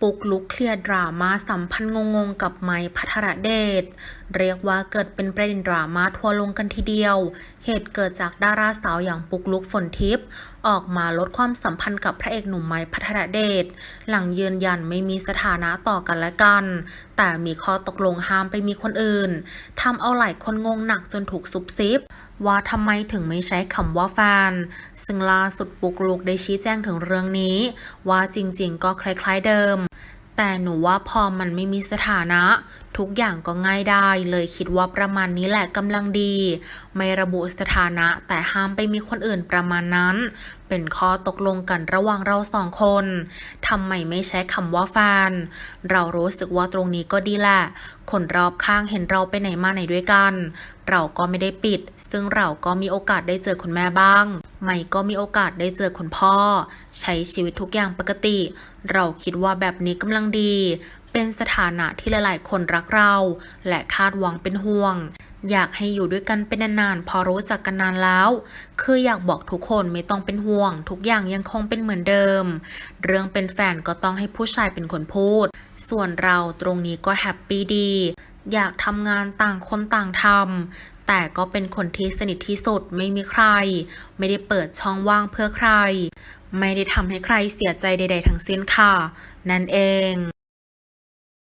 ปุกลุกเคลียร์ดราม่าสัมพันธ์งงๆ กับไม้พัทรเดช เรียกว่าเกิดเป็นประเด็นดราม่าทัวลงกันทีเดียว เหตุเกิดจากดาราสาวอย่างปุกลุกฝนทิพย์ออกมาลดความสัมพันธ์กับพระเอกหนุ่มไม้พัทรเดช หลังยืนยันไม่มีสถานะต่อกันและกัน แต่มีข้อตกลงห้ามไปมีคนอื่นทำเอาหลายคนงงหนักจนถูกซุบซิบว่าทำไมถึงไม่ใช้คำว่าแฟน ซึ่งล่าสุดปุกลุกได้ชี้แจงถึงเรื่องนี้ ว่าจริงๆ ก็คล้ายๆเดิม แต่หนูว่าพอมันไม่มีสถานะ ทุกอย่างก็ง่ายได้ เลยคิดว่าประมาณนี้แหละกำลังดี ไม่ระบุสถานะ แต่ห้ามไปมีคนอื่นประมาณนั้น เป็นข้อตกลงกันระหว่างเราสองคนทำไมไม่ใช้คำว่าแฟน เรารู้สึกว่าตรงนี้ก็ดีแหละ คนรอบข้างเห็นเราไปไหนมาไหนด้วยกัน เราก็ไม่ได้ปิด ซึ่งเราก็มีโอกาสได้เจอคุณแม่บ้าง ไม่ก็มีโอกาสได้เจอคุณพ่อ ใช้ชีวิตทุกอย่างปกติ เราคิดว่าแบบนี้กำลังดี เป็นสถานะที่หลายๆ คนรักเรา และคาดหวังเป็นห่วง อยากให้อยู่ด้วยกันเป็นนานๆ พอรู้จักกันนานแล้ว คืออยากบอกทุกคนไม่ต้องเป็นห่วง ทุกอย่างยังคงเป็นเหมือนเดิม เรื่องเป็นแฟนก็ต้องให้ผู้ชายเป็นคนพูด ส่วนเราตรงนี้ก็แฮปปี้ดีอยากทำงานต่างคนต่างทำ แต่ก็เป็นคนที่สนิทที่สุดไม่มีใคร ไม่ได้เปิดช่องว่างเพื่อใคร ไม่ได้ทำให้ใครเสียใจใด ๆ ทั้งสิ้นค่ะ นั่นเอง